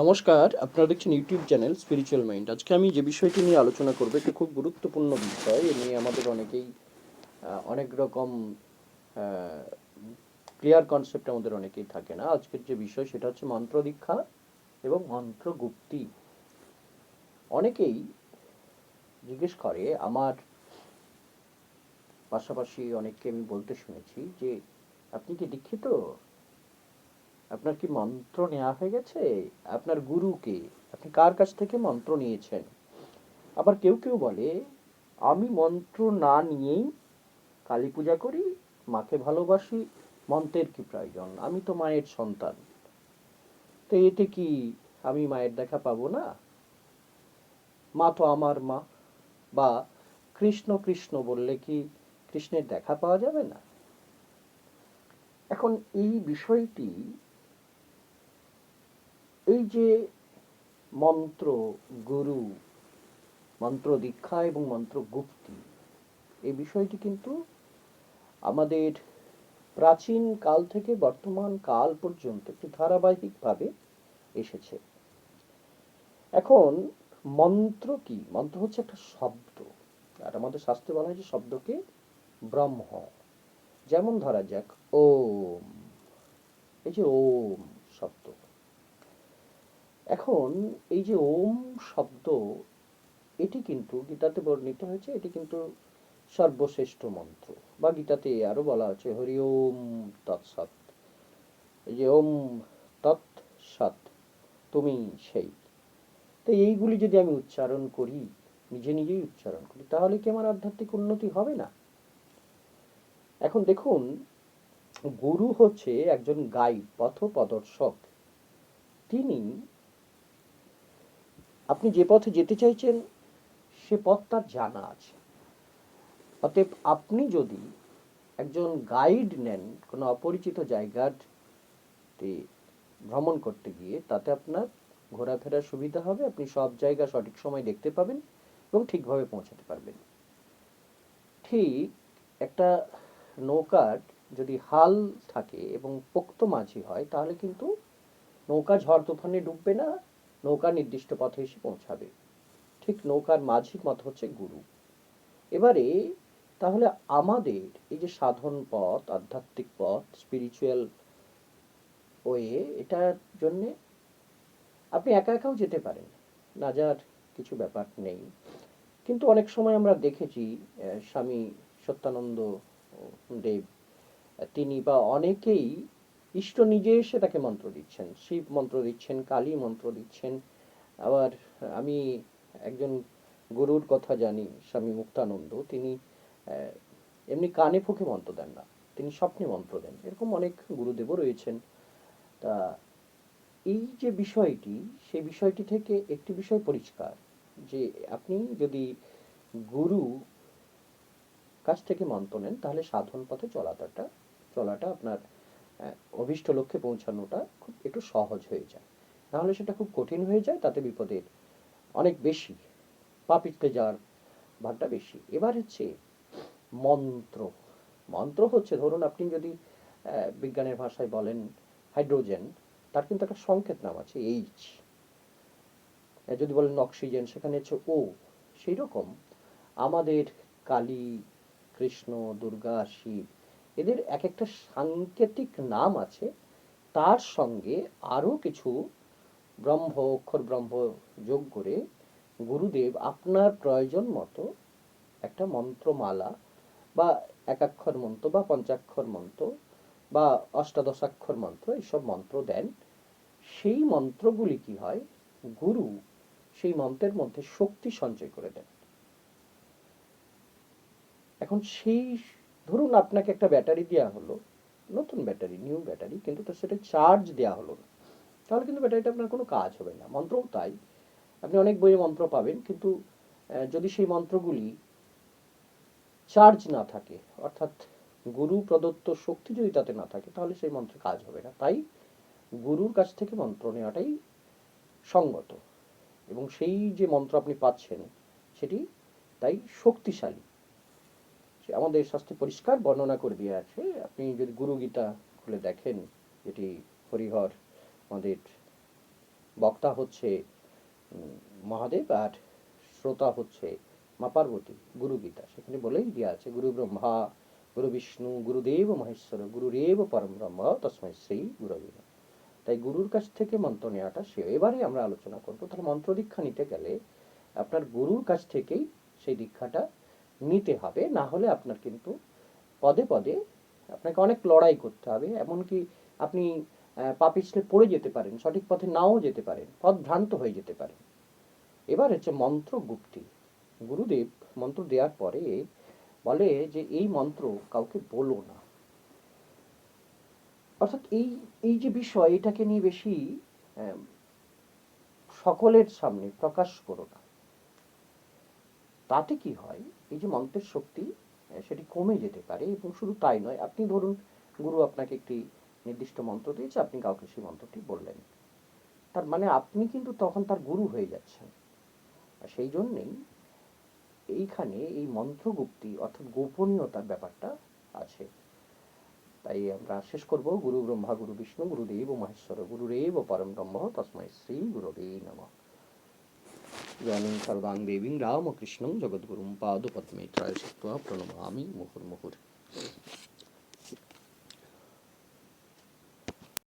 নমস্কার, আপনারা দেখছেন ইউটিউব চ্যানেল স্পিরিচুয়াল মাইন্ড আজকে আমি যে বিষয়টি নিয়ে আলোচনা করব, এটা খুব গুরুত্বপূর্ণ বিষয়। এ নিয়ে আমাদের অনেকেই অনেক রকম ক্লিয়ার কনসেপ্ট আমাদের অনেকেই থাকে না। আজকের যে বিষয় সেটা হচ্ছে মন্ত্র দীক্ষা এবং মন্ত্র গুপ্তি। অনেকেই জিজ্ঞেস করে, আমার পাশাপাশি অনেককে আমি বলতে শুনেছি যে, আপনি কি দীক্ষিত? আপনার কি মন্ত্র নেওয়া হয়ে গেছে? আপনার গুরুকে আপনি কার কাছ থেকে মন্ত্র নিয়েছেন? আবার কেউ কেউ বলে, আমি মন্ত্র না নিয়েই কালী পূজা করি, মাকে ভালোবাসি, মন্ত্রের কি প্রয়োজন? আমি তো মায়ের সন্তান। তো এতে কি আমি মায়ের দেখা পাবো না? মা তো আমার মা। বা কৃষ্ণ কৃষ্ণ বললে কি কৃষ্ণের দেখা পাওয়া যাবে না? এখন এই বিষয়টি এই যে মন্ত্র গুরু, মন্ত্র দীক্ষা এবং মন্ত্র গুপ্তি এই বিষয়টি কিন্তু আমাদের প্রাচীন কাল থেকে বর্তমান কাল পর্যন্ত একটি ধারাবাহিকভাবে এসেছে। এখন মন্ত্র কি? মন্ত্র হচ্ছে একটা শব্দ। আর আমাদের শাস্ত্রে বলা হয়েছে শব্দকে ব্রহ্ম। যেমন ধরা যাক, ওম। এই যে ওম শব্দ। এখন এই যে ওম শব্দ, এটি কিন্তু গীতাতে বর্ণিত হয়েছে, এটি কিন্তু সর্বশ্রেষ্ঠ মন্ত্র। বা গীতাতে আরও বলা আছে, হরি ওম তৎসৎ। এই যে ওম তৎ সৎ তুমি সেই। তো এইগুলি যদি আমি উচ্চারণ করি, নিজে নিজেই উচ্চারণ করি, তাহলে কি আমার আধ্যাত্মিক উন্নতি হবে না? এখন দেখুন, গুরু হচ্ছে একজন গাইড, পথ প্রদর্শক। তিনি আপনি যে পথে যেতে চাইছেন, সে পথ তার জানা আছে। অতএব আপনি যদি একজন গাইড নেন কোনো অপরিচিত জায়গাতে ভ্রমণ করতে গিয়ে, তাতে আপনার ঘোরাফেরার সুবিধা হবে, আপনি সব জায়গা সঠিক সময় দেখতে পাবেন এবং ঠিকভাবে পৌঁছাতে পারবেন। ঠিক একটা নৌকার যদি হাল থাকে এবং পোক্ত মাঝি হয়, তাহলে কিন্তু নৌকা ঝড় তুফানে ডুববে না নৌকা নির্দিষ্ট পথে এসে পৌঁছাবে। ঠিক নৌকার মাঝির মত হচ্ছে গুরু। এবারে তাহলে আমাদের এই যে সাধন পথ, আধ্যাত্মিক পথ স্পিরিচুয়াল ওয়ে এটার জন্যে আপনি একা একাও যেতে পারেন, না যার কিছু ব্যাপার নেই। কিন্তু অনেক সময় আমরা দেখেছি স্বামী সত্যানন্দ দেব, তিনি বা অনেকেই ইষ্ট নিজে এসে তাকে মন্ত্র দিচ্ছেন। শিব মন্ত্র দিচ্ছেন, কালী মন্ত্র দিচ্ছেন। আবার আমি একজন গুরুর কথা জানি, স্বামী মুক্তানন্দ। তিনি এমনি কানে ফুঁকে মন্ত্র দেন না। তিনি স্বপ্নে মন্ত্র দেন। এরকম অনেক গুরুদেবও রয়েছেন। তা এই যে বিষয়টি, সেই বিষয়টি থেকে একটি বিষয় পরিষ্কার, যে আপনি যদি গুরু কাছ থেকে মন্ত্র নেন, তাহলে সাধন পথে চলাটা চলাটা আপনার অভীষ্ট লক্ষ্যে পৌঁছানোটা খুব একটু সহজ হয়ে যায়। নাহলে সেটা খুব কঠিন হয়ে যায়, তাতে বিপদের অনেক বেশি পাপিতে যাওয়ার ভাগটা বেশি। এবার হচ্ছে মন্ত্র। মন্ত্র হচ্ছে, ধরুন আপনি যদি বিজ্ঞানের ভাষায় বলেন হাইড্রোজেন, তার কিন্তু একটা সংকেত নাম আছে এইচ যদি বলেন অক্সিজেন, সেখানে হচ্ছে ও সেই রকম আমাদের কালী, কৃষ্ণ, দুর্গা, শিব এদের এক একটা সাংকেতিক নাম আছে। তার সঙ্গে আরও কিছু ব্রহ্ম অক্ষর ব্রহ্ম যোগ করে গুরুদেব আপনার প্রয়োজন মতো একটা মন্ত্রমালা বা একাক্ষর মন্ত্র বা পঞ্চাক্ষর মন্ত্র বা অষ্টাদশাক্ষর মন্ত্র এইসব মন্ত্র দেন। সেই মন্ত্রগুলি কি হয়? গুরু সেই মন্ত্রের মধ্যে শক্তি সঞ্চয় করে দেন। এখন সেই ধরুন আপনাকে একটা ব্যাটারি দেওয়া হলো, নতুন ব্যাটারি, নিউ ব্যাটারি, কিন্তু তো সেটা চার্জ দেওয়া হলো না। তাহলে কিন্তু ব্যাটারিটা আপনার কোনো কাজ হবে না। মন্ত্রও তাই। আপনি অনেক বইয়ে মন্ত্র পাবেন, কিন্তু যদি সেই মন্ত্রগুলি চার্জ না থাকে, অর্থাৎ গুরু প্রদত্ত শক্তি যদি তাতে না থাকে, তাহলে সেই মন্ত্রে কাজ হবে না। তাই গুরুর কাছ থেকে মন্ত্র নেওয়াটাই সঙ্গত। এবং সেই যে মন্ত্র আপনি পাচ্ছেন, সেটি তাই শক্তিশালী। আমাদের শাস্ত্রে পরিষ্কার বর্ণনা করে দিয়ে আছে। আপনি যদি গুরু গীতা খুলে দেখেন, যেটি হরিহর আমাদের বক্তা হচ্ছে মহাদেব আর শ্রোতা হচ্ছে মা পার্বতী গুরু গীতা। সেখানে বলেই দেওয়া আছে, গুরু ব্রহ্মা, গুরু বিষ্ণু গুরুদেব মহেশ্বর গুরুরেব পরম ব্রহ্ম তসময় শ্রী নমঃ। তাই গুরুর কাছ থেকে মন্ত্র নেওয়াটা সে, এবারে আমরা আলোচনা করব। তাহলে মন্ত্র দীক্ষা নিতে গেলে আপনার গুরুর কাছ থেকেই সেই দীক্ষাটা নিতে হবে না হলে আপনার কিন্তু পদে পদে আপনাকে অনেক লড়াই করতে হবে। এমনকি আপনি আহ, পা পিছলে পড়ে যেতে পারেন সঠিক পথে নাও যেতে পারেন পথ ভ্রান্ত হয়ে যেতে পারেন এবার হচ্ছে মন্ত্র গুপ্তি। গুরুদেব মন্ত্র দেওয়ার পরে বলে যে এই মন্ত্র কাউকে বলো না। অর্থাৎ এই এই যে বিষয় এটাকে নিয়ে বেশি সকলের সামনে প্রকাশ করো না। তাতে কি হয়? এই যে মন্ত্রের শক্তি সেটি কমে যেতে পারে এবং শুধু তাই নয়, আপনি ধরুন, গুরু আপনাকে একটি নির্দিষ্ট মন্ত্র দিয়েছে, আপনি কাউকে সেই মন্ত্রটি বললেন। তার মানে আপনি কিন্তু তখন তার গুরু হয়ে যাচ্ছেন। সেই জন্যেই এইখানে এই মন্ত্রগুপ্তি অর্থাৎ গোপনীয়তার ব্যাপারটা আছে। তাই আমরা শেষ করব। গুরু ব্রহ্মা, গুরু বিষ্ণু, গুরুদেব, মহেশ্বর, গুরুরেব, পরম ব্রহ্ম, তস্মৈ শ্রী গুরবে নমঃ। ইদানীং সর্বাং দেবীং রামকৃষ্ণং জগদ্গুরুং পাদপদ্মে ত্রয় প্রণমামি মুহুর্মুহুর